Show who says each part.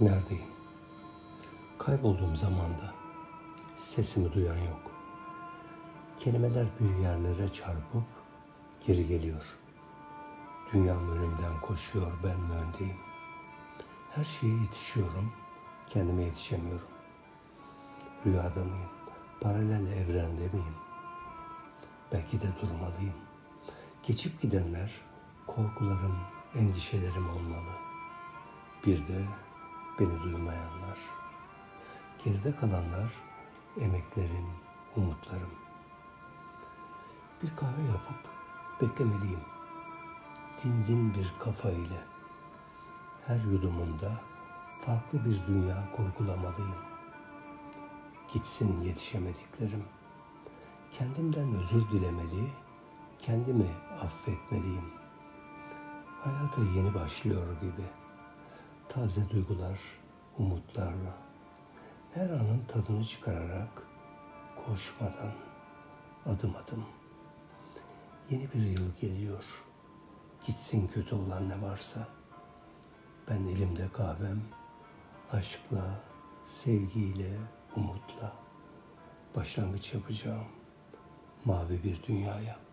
Speaker 1: Neredeyim? Kaybolduğum zamanda sesimi duyan yok. Kelimeler bir yerlere çarpıp geri geliyor. Dünyam önümden koşuyor, ben mi öndeyim? Her şeye yetişiyorum, kendime yetişemiyorum. Rüyada mıyım? Paralel evrende miyim? Belki de durmalıyım. Geçip gidenler korkularım, endişelerim olmalı. Bir de beni duymayanlar. Geride kalanlar emeklerim, umutlarım. Bir kahve yapıp beklemeliyim. Dingin bir kafa ile. Her yudumunda farklı bir dünya kurgulamalıyım. Gitsin yetişemediklerim. Kendimden özür dilemeli, kendimi affetmeliyim. Hayata yeni başlıyor gibi. Taze duygular, umutlarla. Her anın tadını çıkararak, koşmadan, adım adım. Yeni bir yıl geliyor. Gitsin kötü olan ne varsa. Ben elimde kahvem, aşkla, sevgiyle, umutla başlangıç yapacağım mavi bir dünyaya.